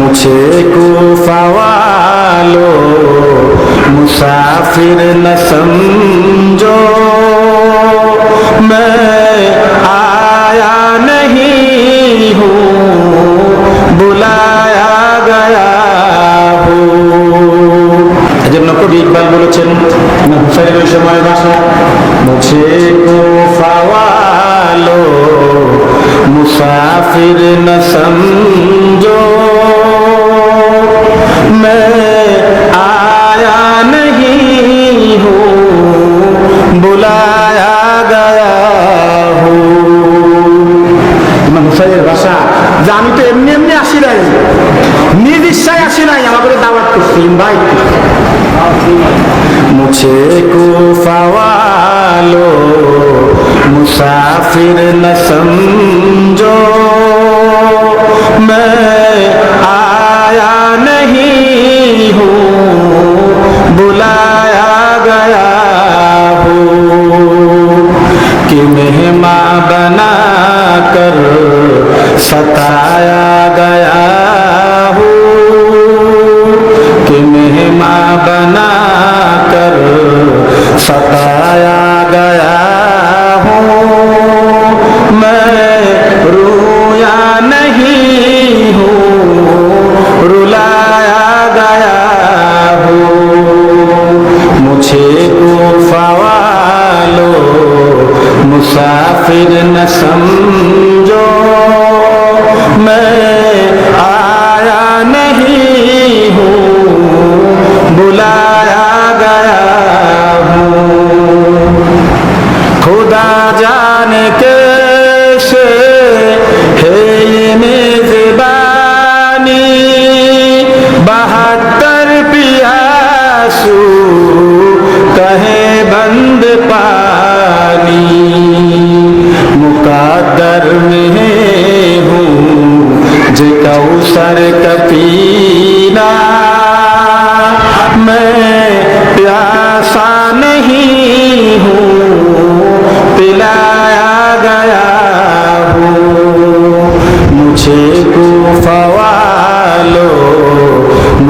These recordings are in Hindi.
मुझे कूफा वालो मुसाफिर न समझो मैं आया नहीं हूँ বুলায়া গয়া হো এজন্য কবি ইকবাল বলেছেন ইমাম হুসাইনের ওই সময় ভাষা মুঝে কো ফাওয়ালো মুসাফির ন সমঝো बुलाया गया हूँ ইমাম হুসাইনের ভাষা যে আমি তো এমনি এমনি আসি নাই নিজ ইচ্ছায় আসি নাই আমাকে দাওয়াত করছি ইনভাইট মুঝে কুফা वालो मुसाफिर कि मेहमा बना कर सताया। मुसाफिर न समझो मैं आया नहीं हूँ बुलाया गया हूँ। खुदा जाने कैसे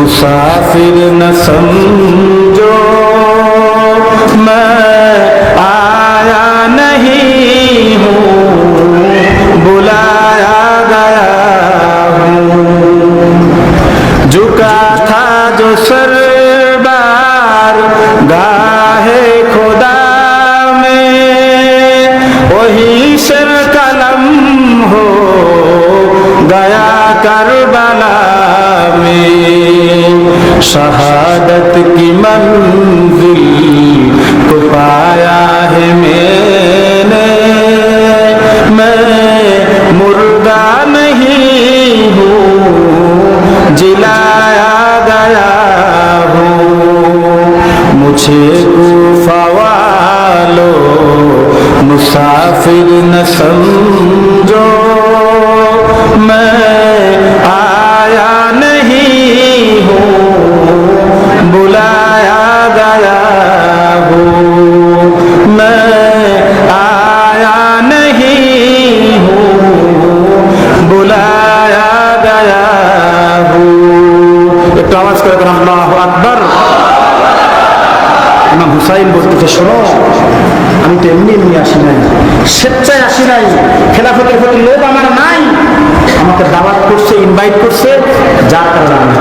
मुसाफिर न समझो। मैं आया नहीं हूँ, बुलाया गया हूँ। झुका था जो सरबार गाहे खुदा में। वही सर कलम हो, गया करबला शहादत की मंजिल को पाया है मैंने। मैं मुर्दा नहीं हूँ जिलाया गया हूँ। मुझे कूफा वालो मुसाफिर न আল্লাহ আকবর। ইমাম হুসাইন বলতেছে, শোনো, আমি তো এমনি এমনি আসি নাই, স্বেচ্ছায় আসি নাই, খেলাফতের প্রতি লোভ আমার নাই। আমাকে দাওয়াত করছে ইনভাইট করছে, যার কারণে আমি